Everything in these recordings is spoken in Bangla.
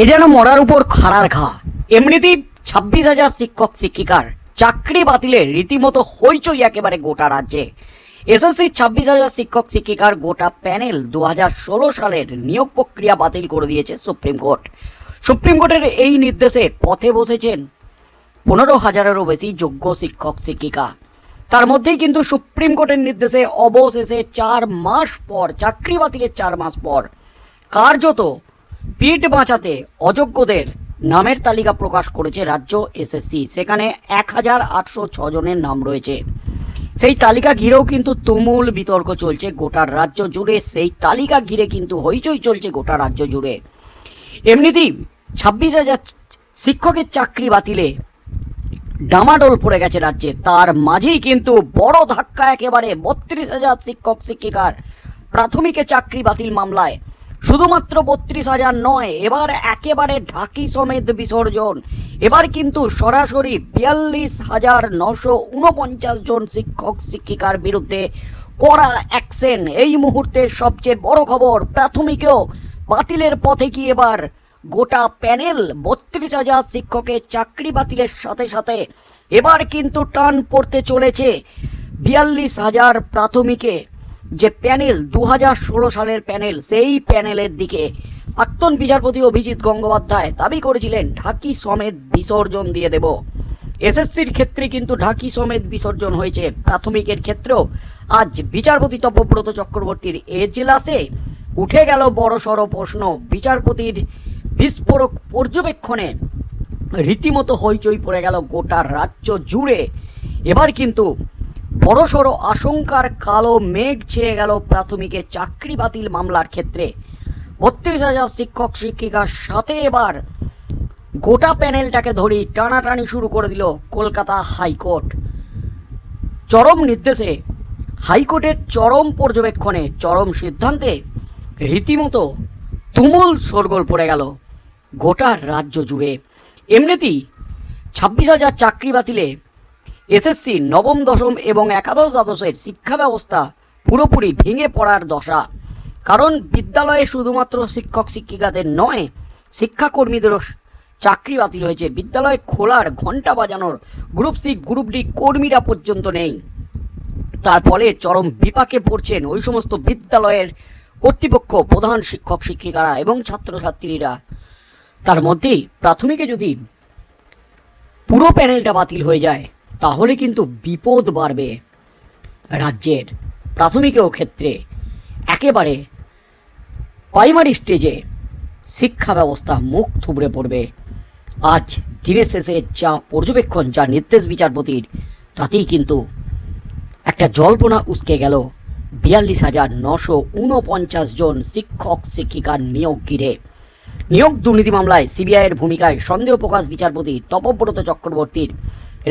এ যেন মরার উপর খাড়ার ঘা। এমনিতেই ছাব্বিশ হাজার শিক্ষক, শিক্ষিকার চাকরি বাতিলে রীতিমতো হইচই একেবারে গোটা রাজ্যে। এসএসসি ছাব্বিশ হাজার শিক্ষক, শিক্ষিকার গোটা প্যানেল দু সালের নিয়োগ প্রক্রিয়া বাতিল করে দিয়েছে সুপ্রিম কোর্ট। সুপ্রিম কোর্টের এই নির্দেশে পথে বসেছেন পনেরো হাজারেরও বেশি যোগ্য শিক্ষক, শিক্ষিকা। তার মধ্যেই কিন্তু সুপ্রিম কোর্টের নির্দেশে অবশেষে চার মাস পর, চাকরি বাতিলের চার মাস পর কার্যত পিঠ বাঁচাতে অযোগ্যদের নামের তালিকা প্রকাশ করেছে রাজ্য এসএসসি সেখানে এক হাজার আটশো জনের নাম রয়েছে। সেই তালিকা ঘিরেও কিন্তু তুমুল বিতর্ক চলছে গোটা রাজ্য জুড়ে। সেই তালিকা ঘিরে কিন্তু হইচই চলছে গোটা রাজ্য জুড়ে। এমনিতেই ছাব্বিশ হাজার শিক্ষকের চাকরি বাতিলে ডামাডোল পড়ে গেছে রাজ্যে। তার মাঝেই কিন্তু বড় ধাক্কা একেবারে বত্রিশ হাজার শিক্ষক, শিক্ষিকার প্রাথমিকে চাকরি বাতিল মামলায় শুধুমাত্র বত্রিশ হাজার নয়, এবার একেবারে ঢাকি সমেত বিসর্জন। এবার কিন্তু সরাসরি বিয়াল্লিশ হাজার নশো উনপঞ্চাশ জন শিক্ষক, শিক্ষিকার বিরুদ্ধে কড়া অ্যাকশন। এই মুহূর্তের সবচেয়ে বড় খবর, প্রাথমিকেও বাতিলের পথে কি এবার? গোটা প্যানেল বত্রিশ হাজার শিক্ষকের চাকরি বাতিলের সাথে সাথে এবার কিন্তু টান পড়তে চলেছে। বিয়াল্লিশ হাজার প্রাথমিকে যে প্যানেল দু হাজার ষোলো সালের প্যানেল, সেই প্যানেলের দিকে প্রাক্তন বিচারপতি অভিজিৎ গঙ্গোপাধ্যায় দাবি করেছিলেন, ঢাকি সমেত বিসর্জন দিয়ে দেব। এসএসসির ক্ষেত্রে কিন্তু ঢাকি সমেত বিসর্জন হয়েছে। প্রাথমিকের ক্ষেত্রেও আজ বিচারপতি তপব্রত চক্রবর্তীর এজলাসে উঠে গেল বড় সড় প্রশ্ন। বিচারপতির বিস্ফোরক পর্যবেক্ষণে রীতিমতো হইচই পড়ে গেল গোটা রাজ্য জুড়ে। এবার কিন্তু বড়সড় আশঙ্কার কালো মেঘ ছেয়ে গেল প্রাথমিকে চাকরি বাতিল মামলার ক্ষেত্রে। বত্রিশ হাজার শিক্ষক শিক্ষিকার সাথে এবার গোটা প্যানেলটাকে ধরি টানাটানি শুরু করে দিল কলকাতা হাইকোর্ট। চরম নির্দেশে হাইকোর্টের চরম পর্যবেক্ষণে, চরম সিদ্ধান্তে রীতিমতো তুমুল শোরগোল পড়ে গেল গোটা রাজ্য জুড়ে। এমনিতেই ছাব্বিশ হাজার চাকরি বাতিলে এসএসসি নবম, দশম এবং একাদশ দ্বাদশের শিক্ষা ব্যবস্থা পুরোপুরি ভেঙে পড়ার দশা। কারণ বিদ্যালয়ে শুধুমাত্র শিক্ষক, শিক্ষিকাদের নয়, শিক্ষাকর্মীদেরও চাকরি বাতিল হয়েছে। বিদ্যালয় খোলার ঘণ্টা বাজানোর গ্রুপ সি গ্রুপ ডি কর্মীরা পর্যন্ত নেই। তার ফলে চরম বিপাকে পড়ছেন ওই সমস্ত বিদ্যালয়ের কর্তৃপক্ষ, প্রধান শিক্ষক, শিক্ষিকারা এবং ছাত্রছাত্রীরা। তার মধ্যেই প্রাথমিকে যদি পুরো প্যানেলটা বাতিল হয়ে যায় তাহলে কিন্তু বিপদ বাড়বে। রাজ্যের প্রাথমিকেও ক্ষেত্রে একেবারে প্রাইমারি স্টেজে শিক্ষা ব্যবস্থা মুখ থুবড়ে পড়বে। আজ দিনের শেষে যা পর্যবেক্ষণ, যা নির্দেশ বিচারপতির, তাতেই কিন্তু একটা জল্পনা উসকে গেল। বিয়াল্লিশ হাজার নশো উনপঞ্চাশ জন শিক্ষক, শিক্ষিকার নিয়োগ ঘিরে। নিয়োগ দুর্নীতি মামলায় সিবিআইয়ের ভূমিকায় সন্দেহ প্রকাশ বিচারপতি তপব্রত চক্রবর্তীর।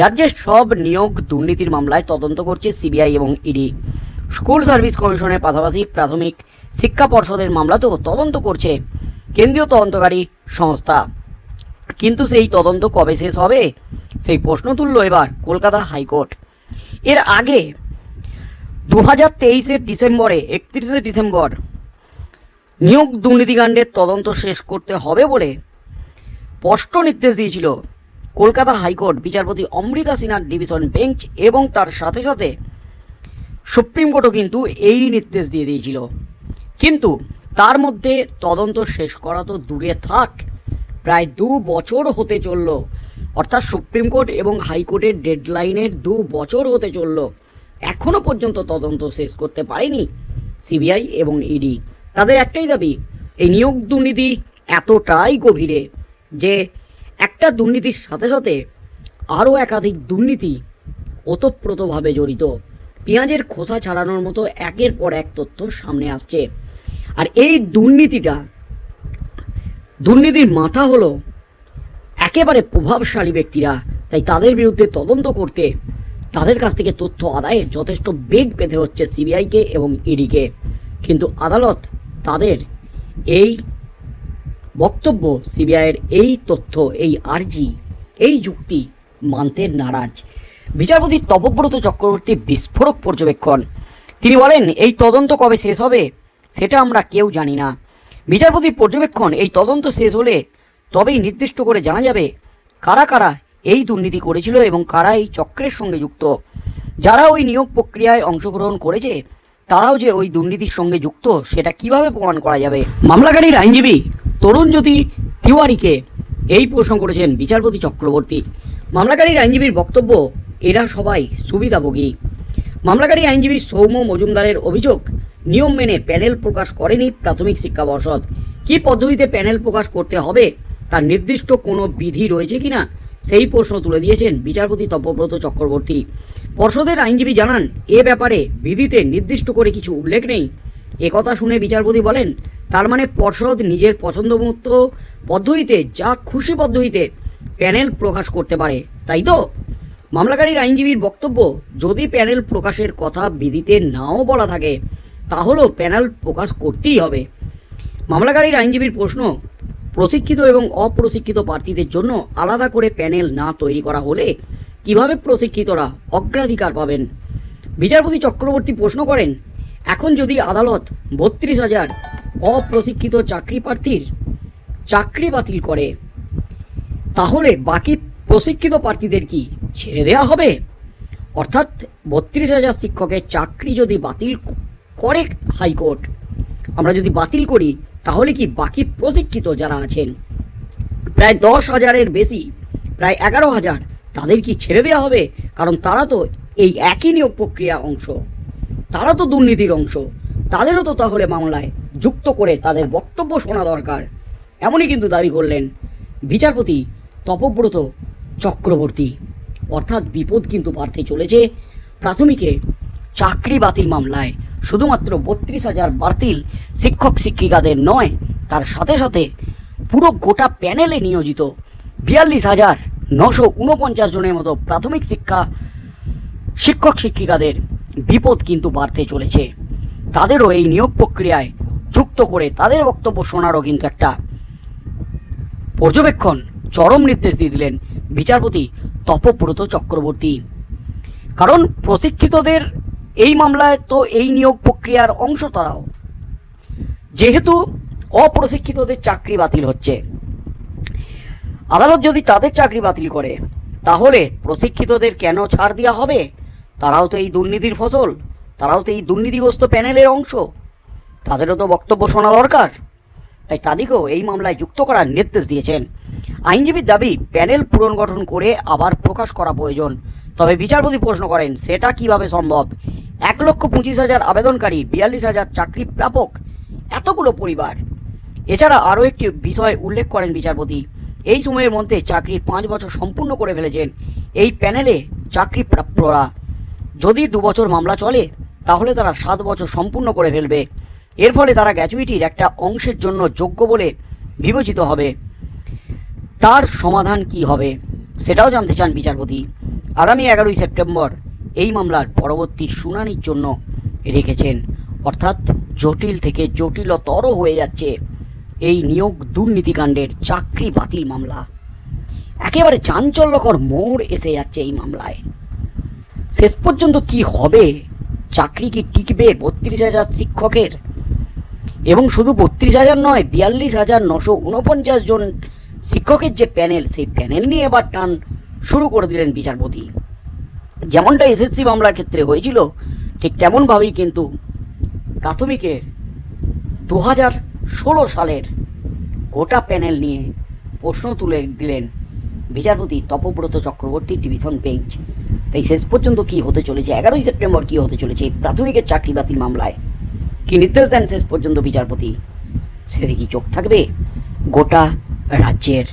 রাজ্যের সব নিয়োগ দুর্নীতির মামলায় তদন্ত করছে সিবিআই এবং ইডি। স্কুল সার্ভিস কমিশনের পাশাপাশি প্রাথমিক শিক্ষা পর্ষদের মামলাতেও তদন্ত করছে কেন্দ্রীয় তদন্তকারী সংস্থা। কিন্তু সেই তদন্ত কবে শেষ হবে? সেই প্রশ্ন তুলল এবার কলকাতা হাইকোর্ট। এর আগে দু হাজার তেইশের ডিসেম্বরে, একত্রিশে ডিসেম্বর নিয়োগ দুর্নীতিকাণ্ডের তদন্ত শেষ করতে হবে বলে স্পষ্ট নির্দেশ দিয়েছিল। কলকাতা হাইকোর্ট বিচারপতি অমৃতা সিনহার ডিভিশন বেঞ্চ এবং তার সাথে সাথে সুপ্রিম কোর্টও কিন্তু এই নির্দেশ দিয়ে দিয়েছিল। কিন্তু তার মধ্যে তদন্ত শেষ করা তো দূরে থাক। প্রায় দু বছর হতে চলল। অর্থাৎ সুপ্রিম কোর্ট এবং হাইকোর্টের ডেডলাইনের দু বছর হতে চলল। এখনও পর্যন্ত তদন্ত শেষ করতে পারেনি সিবিআই এবং ইডি। তাদের একটাই দাবি, এই নিয়োগ দুর্নীতি এতটাই গভীরে যে একটা দুর্নীতির সাথে সাথে আরও একাধিক দুর্নীতি ওতপ্রোতভাবে জড়িত। পেঁয়াজের খোসা ছাড়ানোর মতো একের পর এক তথ্য সামনে আসছে। আর এই দুর্নীতিটা, দুর্নীতির মাথা হলো একেবারে প্রভাবশালী ব্যক্তিরা। তাই তাদের বিরুদ্ধে তদন্ত করতে তাদের কাছ থেকে তথ্য আদায়ে যথেষ্ট বেগ পেতে হচ্ছে সিবিআইকে এবং ইডিকে। কিন্তু আদালত তাদের এই বক্তব্য সিবিআইয়ের এই তথ্য, এই আর্জি, এই যুক্তি মানতে নারাজ। বিচারপতি তপব্রত চক্রবর্তী বিস্ফোরক পর্যবেক্ষণ। তিনি বলেন, এই তদন্ত কবে শেষ হবে, সেটা আমরা কেউ জানি না। বিচারপতির পর্যবেক্ষণ, এই তদন্ত শেষ হলে তবেই নির্দিষ্ট করে জানা যাবে কারা কারা এই দুর্নীতি করেছিল এবং কারা এই চক্রের সঙ্গে যুক্ত। যারা ওই নিয়োগ প্রক্রিয়ায় অংশগ্রহণ করেছে, তারাও যে ওই দুর্নীতির সঙ্গে যুক্ত, সেটা কীভাবে প্রমাণ করা যাবে? মামলাকারীর আইনজীবী তরুণ জ্যোতি তিওয়ারিকে এই প্রশ্ন করেছেন বিচারপতি চক্রবর্তী। মামলাকারীর আইনজীবীর বক্তব্য, এরা সবাই সুবিধাভোগী। মামলাকারী আইনজীবী সৌম্য মজুমদারের অভিযোগ, নিয়ম মেনে প্যানেল প্রকাশ করেনি প্রাথমিক শিক্ষা পর্ষদ। কী পদ্ধতিতে প্যানেল প্রকাশ করতে হবে, তার নির্দিষ্ট কোনো বিধি রয়েছে কিনা, সেই প্রশ্ন তুলে দিয়েছেন বিচারপতি তপব্রত চক্রবর্তী। পর্ষদের আইনজীবী জানান, এ ব্যাপারে বিধিতে নির্দিষ্ট করে কিছু উল্লেখ নেই। একথা শুনে বিচারপতি বলেন, তার মানে পর্ষদ নিজের পছন্দমতো পদ্ধতিতে যা খুশি পদ্ধতিতে প্যানেল প্রকাশ করতে পারে, তাই তো? মামলাকারীর আইনজীবীর বক্তব্য, যদি প্যানেল প্রকাশের কথা বিধিতে নাও বলা থাকে, তাহলেও প্যানেল প্রকাশ করতেই হবে। মামলাকারীর আইনজীবীর প্রশ্ন, প্রশিক্ষিত এবং অপ্রশিক্ষিত প্রার্থীদের জন্য আলাদা করে প্যানেল না তৈরি করা হলে কীভাবে প্রশিক্ষিতরা অগ্রাধিকার পাবেন? বিচারপতি চক্রবর্তী প্রশ্ন করেন এখন যদি আদালত বত্রিশ হাজার অপ্রশিক্ষিত চাকরি প্রার্থীর চাকরি বাতিল করে, তাহলে বাকি প্রশিক্ষিত প্রার্থীদের কি ছেড়ে দেওয়া হবে? অর্থাৎ বত্রিশ হাজার শিক্ষকের চাকরি যদি বাতিল করে হাইকোর্ট, আমরা যদি বাতিল করি, তাহলে কি বাকি প্রশিক্ষিত যারা আছেন, প্রায় দশ হাজারের বেশি, প্রায় এগারো হাজার, তাদের কি ছেড়ে দেওয়া হবে? কারণ তারা তো এই একই নিয়োগ প্রক্রিয়া অংশ। তারা তো দুর্নীতির অংশ। তাদেরও তো তাহলে মামলায় যুক্ত করে তাদের বক্তব্য শোনা দরকার। এমনই কিন্তু দাবি করলেন বিচারপতি তপব্রত চক্রবর্তী। অর্থাৎ বিপদ কিন্তু বাড়তে চলেছে প্রাথমিকে চাকরি বাতিল মামলায়। শুধুমাত্র বত্রিশ হাজার বাতিল শিক্ষক শিক্ষিকাদের নয়, তার সাথে সাথে পুরো গোটা প্যানেলে নিয়োজিত বিয়াল্লিশ হাজার নশো উনপঞ্চাশ জনের মতো প্রাথমিক শিক্ষা শিক্ষক শিক্ষিকাদের বিপদ কিন্তু বাড়তে চলেছে। তাদেরও এই নিয়োগ প্রক্রিয়ায় যুক্ত করে তাদের বক্তব্য শোনারও কিন্তু একটা পর্যবেক্ষণ, চরম নির্দেশ দিয়ে দিলেন বিচারপতি তপব্রত চক্রবর্তী। কারণ প্রশিক্ষিতদের এই মামলায় তো এই নিয়োগ প্রক্রিয়ার অংশ তারাও। যেহেতু অপ্রশিক্ষিতদের চাকরি বাতিল হচ্ছে। আদালত যদি তাদের চাকরি বাতিল করে, তাহলে প্রশিক্ষিতদের কেন ছাড় দেওয়া হবে? তারাও তো এই দুর্নীতির ফসল, তারাও তো এই দুর্নীতিগ্রস্ত প্যানেলের অংশ। তাদেরও তো বক্তব্য শোনা দরকার। তাই তাদেরকেও এই মামলায় যুক্ত করার নির্দেশ দিয়েছেন। আইনজীবীর দাবি, প্যানেল পুনর্গঠন করে আবার প্রকাশ করা প্রয়োজন। তবে বিচারপতি প্রশ্ন করেন, সেটা কীভাবে সম্ভব? এক লক্ষ পঁচিশ হাজার আবেদনকারী, বিয়াল্লিশ হাজার চাকরি প্রাপক, এতগুলো পরিবার। এছাড়া আরও একটি বিষয় উল্লেখ করেন বিচারপতি। এই সময়ের মধ্যে চাকরির পাঁচ বছর সম্পূর্ণ করে ফেলেছেন। এই প্যানেলে চাকরি প্রাপ্যরা যদি দু বছর মামলা চলে, তাহলে তারা সাত বছর সম্পূর্ণ করে ফেলবে। এর ফলে তারা গ্র্যাচুইটির একটা অংশের জন্য যোগ্য বলে বিবেচিত হবে। তার সমাধান কি হবে, সেটাও জানতে চান বিচারপতি। আগামী এগারোই সেপ্টেম্বর এই মামলার পরবর্তী শুনানির জন্য রেখেছেন। অর্থাৎ জটিল থেকে জটিলতর হয়ে যাচ্ছে এই নিয়োগ দুর্নীতিকাণ্ডের চাকরি বাতিল মামলা। একেবারে চাঞ্চল্যকর মোড় এসে যাচ্ছে এই মামলায়। শেষ পর্যন্ত কি হবে? চাকরি কি টিকবে বত্রিশ হাজার শিক্ষকের? এবং শুধু বত্রিশ হাজার নয়, বিয়াল্লিশ হাজার নশো উনপঞ্চাশ জন শিক্ষকের যে প্যানেল, সেই প্যানেল নিয়ে এবার টান শুরু করে দিলেন বিচারপতি। যেমনটা এসএসসি মামলার ক্ষেত্রে হয়েছিল, ঠিক তেমনভাবেই কিন্তু প্রাথমিকের দু হাজার ষোলো সালের গোটা প্যানেল নিয়ে প্রশ্ন তুলে দিলেন বিচারপতি তপব্রত চক্রবর্তী, ডিভিশন বেঞ্চ। তাই শেষ পর্যন্ত কি হতে চলেছে? এগারোই সেপ্টেম্বর কি হতে চলেছে প্রাথমিকের চাকরি বাতিল মামলায়? কি নির্দেশ দেন শেষ পর্যন্ত বিচারপতি? সেদিকে চোখ থাকবে? গোটা রাজ্যের